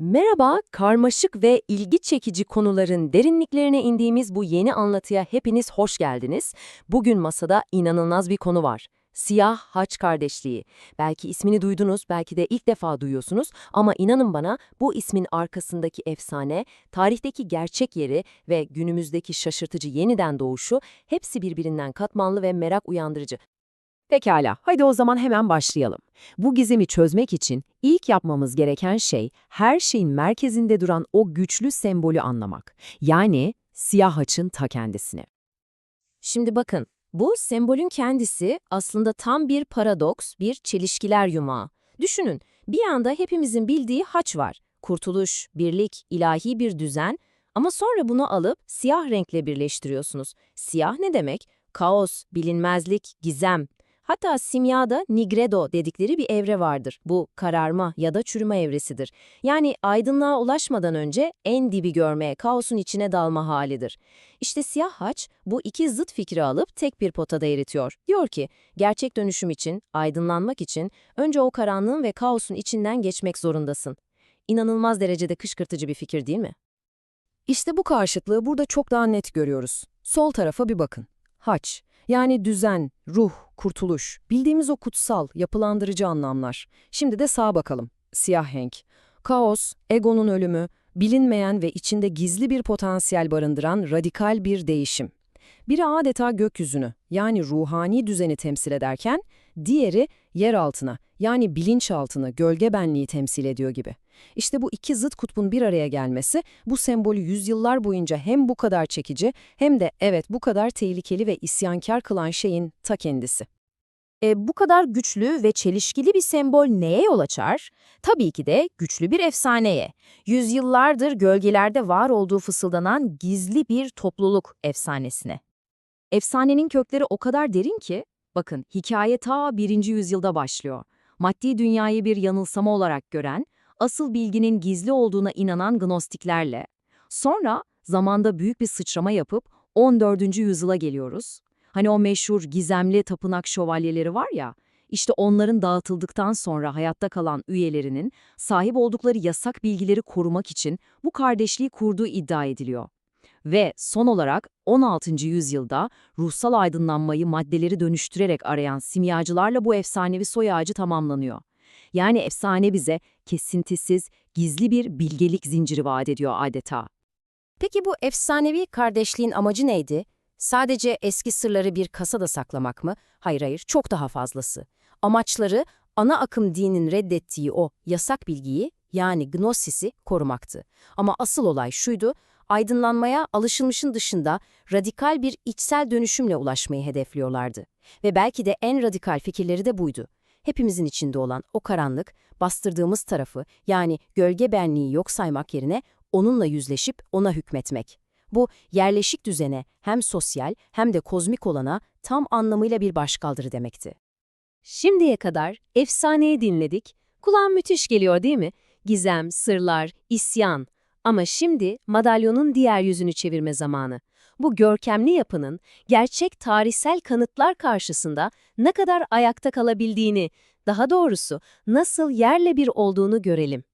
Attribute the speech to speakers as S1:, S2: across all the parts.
S1: Merhaba, karmaşık ve ilgi çekici konuların derinliklerine indiğimiz bu yeni anlatıya hepiniz hoş geldiniz. Bugün masada inanılmaz bir konu var. Siyah Haç Kardeşliği. Belki ismini duydunuz, belki de ilk defa duyuyorsunuz ama inanın bana bu ismin arkasındaki efsane, tarihteki gerçek yeri ve günümüzdeki şaşırtıcı yeniden doğuşu hepsi birbirinden katmanlı ve merak uyandırıcı. Pekala, haydi o zaman hemen başlayalım. Bu gizemi çözmek için ilk yapmamız gereken şey her şeyin merkezinde duran o güçlü sembolü anlamak. Yani siyah haçın ta kendisini. Şimdi bakın, bu sembolün kendisi aslında tam bir paradoks, bir çelişkiler yumağı. Düşünün, bir yanda hepimizin bildiği haç var. Kurtuluş, birlik, ilahi bir düzen ama sonra bunu alıp siyah renkle birleştiriyorsunuz. Siyah ne demek? Kaos, bilinmezlik, gizem. Hatta simyada nigredo dedikleri bir evre vardır. Bu kararma ya da çürüme evresidir. Yani aydınlığa ulaşmadan önce en dibi görmeye, kaosun içine dalma halidir. İşte siyah haç bu iki zıt fikri alıp tek bir potada eritiyor. Diyor ki, gerçek dönüşüm için, aydınlanmak için önce o karanlığın ve kaosun içinden geçmek zorundasın. İnanılmaz derecede kışkırtıcı bir fikir değil mi?
S2: İşte bu karşıtlığı burada çok daha net görüyoruz. Sol tarafa bir bakın. Haç, yani düzen, ruh, kurtuluş, bildiğimiz o kutsal, yapılandırıcı anlamlar. Şimdi de sağa bakalım. Siyah henk. Kaos, egonun ölümü, bilinmeyen ve içinde gizli bir potansiyel barındıran radikal bir değişim. Biri adeta gökyüzünü, yani ruhani düzeni temsil ederken, diğeri yer altına, yani bilinçaltını, gölge benliği temsil ediyor gibi. İşte bu iki zıt kutbun bir araya gelmesi, bu sembolü yüzyıllar boyunca hem bu kadar çekici, hem de evet bu kadar tehlikeli ve isyankar kılan şeyin ta kendisi.
S1: E, bu kadar güçlü ve çelişkili bir sembol neye yol açar? Tabii ki de güçlü bir efsaneye. Yüzyıllardır gölgelerde var olduğu fısıldanan gizli bir topluluk efsanesine. Efsanenin kökleri o kadar derin ki, bakın hikaye ta 1. yüzyılda başlıyor. Maddi dünyayı bir yanılsama olarak gören, asıl bilginin gizli olduğuna inanan gnostiklerle, sonra zamanda büyük bir sıçrama yapıp 14. yüzyıla geliyoruz. Hani o meşhur gizemli tapınak şövalyeleri var ya, işte onların dağıtıldıktan sonra hayatta kalan üyelerinin sahip oldukları yasak bilgileri korumak için bu kardeşliği kurduğu iddia ediliyor. Ve son olarak 16. yüzyılda ruhsal aydınlanmayı maddeleri dönüştürerek arayan simyacılarla bu efsanevi soy ağacı tamamlanıyor. Yani efsane bize kesintisiz, gizli bir bilgelik zinciri vaat ediyor adeta.
S3: Peki bu efsanevi kardeşliğin amacı neydi? Sadece eski sırları bir kasada saklamak mı? Hayır hayır, çok daha fazlası. Amaçları ana akım dinin reddettiği o yasak bilgiyi yani gnosisi korumaktı. Ama asıl olay şuydu, aydınlanmaya alışılmışın dışında radikal bir içsel dönüşümle ulaşmayı hedefliyorlardı. Ve belki de en radikal fikirleri de buydu. Hepimizin içinde olan o karanlık, bastırdığımız tarafı yani gölge benliği yok saymak yerine onunla yüzleşip ona hükmetmek. Bu yerleşik düzene hem sosyal hem de kozmik olana tam anlamıyla bir başkaldırı demekti.
S1: Şimdiye kadar efsaneyi dinledik. Kulağa müthiş geliyor değil mi? Gizem, sırlar, isyan. Ama şimdi madalyonun diğer yüzünü çevirme zamanı. Bu görkemli yapının gerçek tarihsel kanıtlar karşısında ne kadar ayakta kalabildiğini, daha doğrusu nasıl yerle bir olduğunu görelim.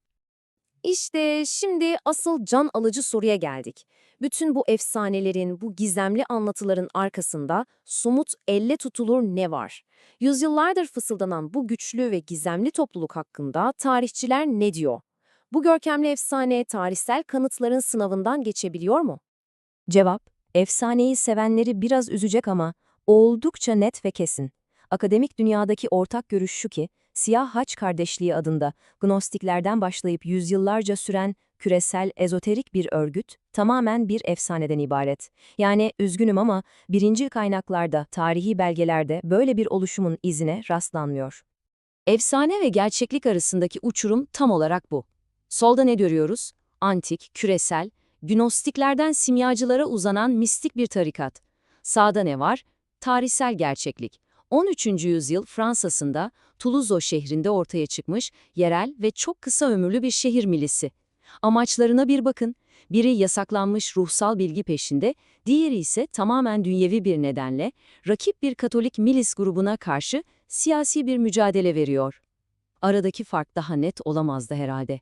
S1: İşte şimdi asıl can alıcı soruya geldik. Bütün bu efsanelerin, bu gizemli anlatıların arkasında somut elle tutulur ne var? Yüzyıllardır fısıldanan bu güçlü ve gizemli topluluk hakkında tarihçiler ne diyor? Bu görkemli efsane tarihsel kanıtların sınavından geçebiliyor mu? Cevap, efsaneyi sevenleri biraz üzecek ama oldukça net ve kesin. Akademik dünyadaki ortak görüş şu ki, Siyah Haç Kardeşliği adında Gnostiklerden başlayıp yüzyıllarca süren küresel ezoterik bir örgüt tamamen bir efsaneden ibaret. Yani üzgünüm ama birinci kaynaklarda, tarihi belgelerde böyle bir oluşumun izine rastlanmıyor. Efsane ve gerçeklik arasındaki uçurum tam olarak bu. Solda ne görüyoruz? Antik, küresel, Gnostiklerden simyacılara uzanan mistik bir tarikat. Sağda ne var? Tarihsel gerçeklik. 13. yüzyıl Fransa'sında Toulouse şehrinde ortaya çıkmış yerel ve çok kısa ömürlü bir şehir milisi. Amaçlarına bir bakın. Biri yasaklanmış ruhsal bilgi peşinde, diğeri ise tamamen dünyevi bir nedenle rakip bir Katolik milis grubuna karşı siyasi bir mücadele veriyor. Aradaki fark daha net olamazdı herhalde.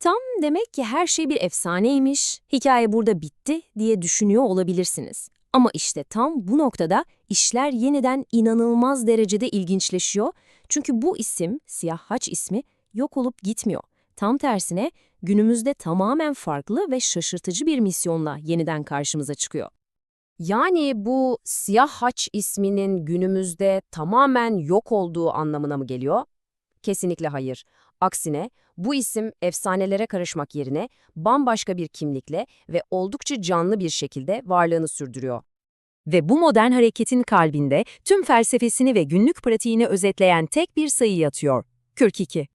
S3: Tam demek ki her şey bir efsaneymiş, hikaye burada bitti diye düşünüyor olabilirsiniz. Ama işte tam bu noktada işler yeniden inanılmaz derecede ilginçleşiyor. Çünkü bu isim, Siyah Haç ismi yok olup gitmiyor. Tam tersine günümüzde tamamen farklı ve şaşırtıcı bir misyonla yeniden karşımıza çıkıyor. Yani bu Siyah Haç isminin günümüzde tamamen yok olduğu anlamına mı geliyor? Kesinlikle hayır. Aksine bu isim efsanelere karışmak yerine bambaşka bir kimlikle ve oldukça canlı bir şekilde varlığını sürdürüyor.
S1: Ve bu modern hareketin kalbinde tüm felsefesini ve günlük pratiğini özetleyen tek bir sayı yatıyor. 42.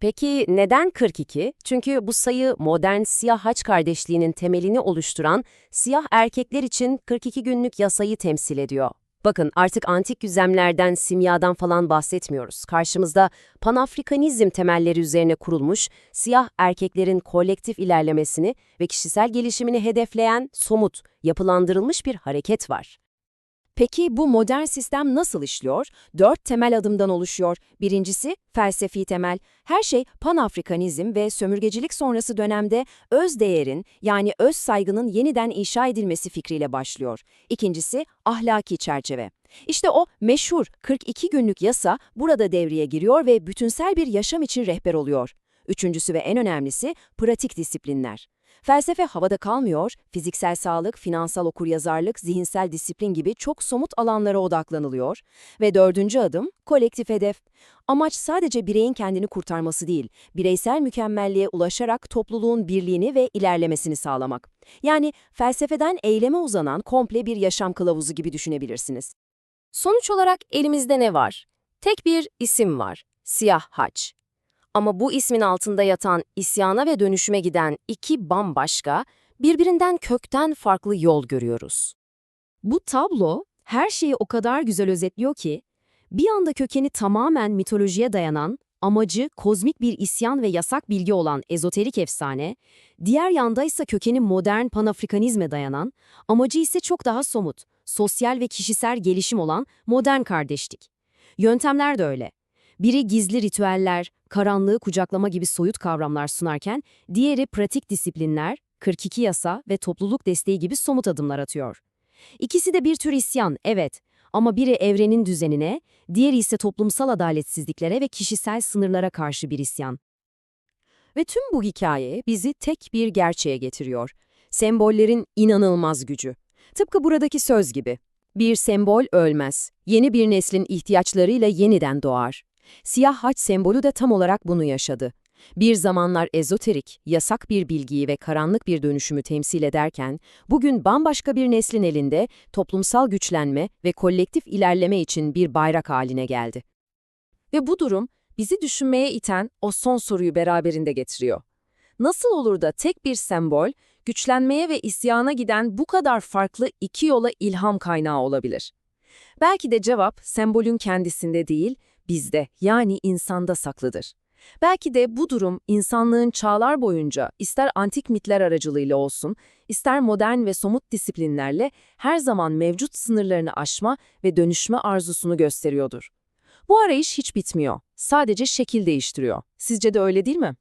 S3: Peki neden 42? Çünkü bu sayı modern siyah haç kardeşliğinin temelini oluşturan siyah erkekler için 42 günlük yasayı temsil ediyor. Bakın artık antik güzemlerden, simyadan falan bahsetmiyoruz. Karşımızda panafrikanizm temelleri üzerine kurulmuş, siyah erkeklerin kolektif ilerlemesini ve kişisel gelişimini hedefleyen somut, yapılandırılmış bir hareket var. Peki bu modern sistem nasıl işliyor? Dört temel adımdan oluşuyor. Birincisi felsefi temel. Her şey panafrikanizm ve sömürgecilik sonrası dönemde öz değerin yani öz saygının yeniden inşa edilmesi fikriyle başlıyor. İkincisi ahlaki çerçeve. İşte o meşhur 42 günlük yasa burada devreye giriyor ve bütünsel bir yaşam için rehber oluyor. Üçüncüsü ve en önemlisi pratik disiplinler. Felsefe havada kalmıyor, fiziksel sağlık, finansal okuryazarlık, zihinsel disiplin gibi çok somut alanlara odaklanılıyor. Ve dördüncü adım, kolektif hedef. Amaç sadece bireyin kendini kurtarması değil, bireysel mükemmelliğe ulaşarak topluluğun birliğini ve ilerlemesini sağlamak. Yani felsefeden eyleme uzanan komple bir yaşam kılavuzu gibi düşünebilirsiniz. Sonuç olarak elimizde ne var? Tek bir isim var, Siyah Haç. Ama bu ismin altında yatan isyana ve dönüşüme giden iki bambaşka, birbirinden kökten farklı yol görüyoruz. Bu tablo her şeyi o kadar güzel özetliyor ki, bir anda kökeni tamamen mitolojiye dayanan, amacı kozmik bir isyan ve yasak bilgi olan ezoterik efsane, diğer yanda ise kökeni modern panafrikanizme dayanan, amacı ise çok daha somut, sosyal ve kişisel gelişim olan modern kardeşlik. Yöntemler de öyle. Biri gizli ritüeller, karanlığı kucaklama gibi soyut kavramlar sunarken, diğeri pratik disiplinler, 42 yasa ve topluluk desteği gibi somut adımlar atıyor. İkisi de bir tür isyan, evet. Ama biri evrenin düzenine, diğeri ise toplumsal adaletsizliklere ve kişisel sınırlara karşı bir isyan. Ve tüm bu hikaye bizi tek bir gerçeğe getiriyor. Sembollerin inanılmaz gücü. Tıpkı buradaki söz gibi. Bir sembol ölmez. Yeni bir neslin ihtiyaçlarıyla yeniden doğar. Siyah haç sembolü de tam olarak bunu yaşadı. Bir zamanlar ezoterik, yasak bir bilgiyi ve karanlık bir dönüşümü temsil ederken, bugün bambaşka bir neslin elinde toplumsal güçlenme ve kolektif ilerleme için bir bayrak haline geldi. Ve bu durum, bizi düşünmeye iten o son soruyu beraberinde getiriyor. Nasıl olur da tek bir sembol, güçlenmeye ve isyana giden bu kadar farklı iki yola ilham kaynağı olabilir? Belki de cevap sembolün kendisinde değil, bizde yani insanda saklıdır. Belki de bu durum insanlığın çağlar boyunca ister antik mitler aracılığıyla olsun, ister modern ve somut disiplinlerle her zaman mevcut sınırlarını aşma ve dönüşme arzusunu gösteriyordur. Bu arayış hiç bitmiyor, sadece şekil değiştiriyor. Sizce de öyle değil mi?